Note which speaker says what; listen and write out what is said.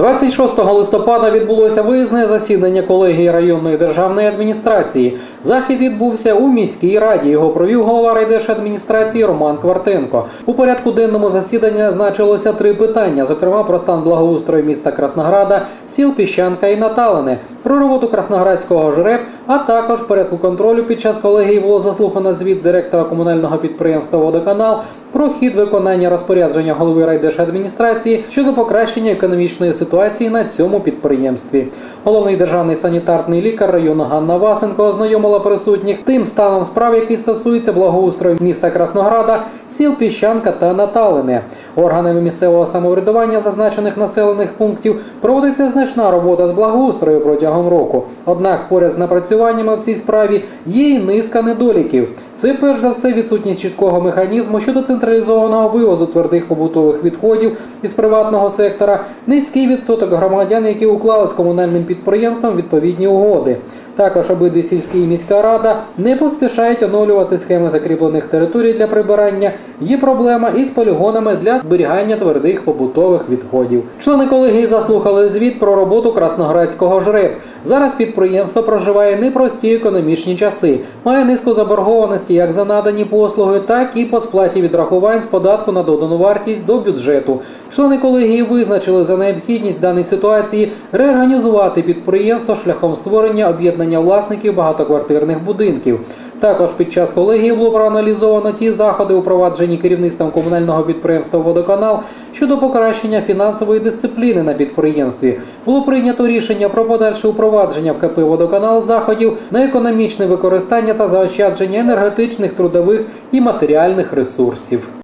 Speaker 1: 26 листопада відбулося виїзне засідання колегії районної державної адміністрації. Захід відбувся у міській раді. Його провів голова райдержадміністрації Роман Квартенко. У порядку денному засідання значилося три питання: зокрема про стан благоустрою міста Краснограда, сіл Піщанка і Наталини, про роботу Красноградського ЖРЕП, а також порядку контролю під час колегії було заслухано звіт директора комунального підприємства Водоканал про хід виконання розпорядження голови райдержадміністрації щодо покращення економічної ситуації на цьому підприємстві. Головний державний санітарний лікар району Ганна Васенко ознайомила присутніх тим станом справ, який стосується благоустрою міста Краснограда, сіл Піщанка та Наталини. Органами місцевого самоврядування зазначених населених пунктів проводиться значна робота з благоустрою протягом року. Однак поряд з напрацюваннями в цій справі є і низка недоліків. Це перш за все відсутність чіткого механізму щодо централізованого вивозу твердих побутових відходів із приватного сектора, низький відсоток громадян, які уклали з комунальним підприємством відповідні угоди. Також обидві сільські і міська рада не поспішають оновлювати схеми закріплених територій для прибирання. Є проблема із полігонами для зберігання твердих побутових відходів. Члени колегії заслухали звіт про роботу Красноградського ЖРЕП. Зараз підприємство проживає непрості економічні часи, має низку заборгованості як за надані послуги, так і по сплаті відрахувань з податку на додану вартість до бюджету. Члени колегії визначили за необхідність в даній ситуації реорганізувати підприємство шляхом створення об'єднання власників багатоквартирних будинків. Також під час колегії було проаналізовано ті заходи, упроваджені керівництвом комунального підприємства Водоканал щодо покращення фінансової дисципліни на підприємстві. Було прийнято рішення про подальше упровадження в КП Водоканал заходів на економічне використання та заощадження енергетичних, трудових і матеріальних ресурсів.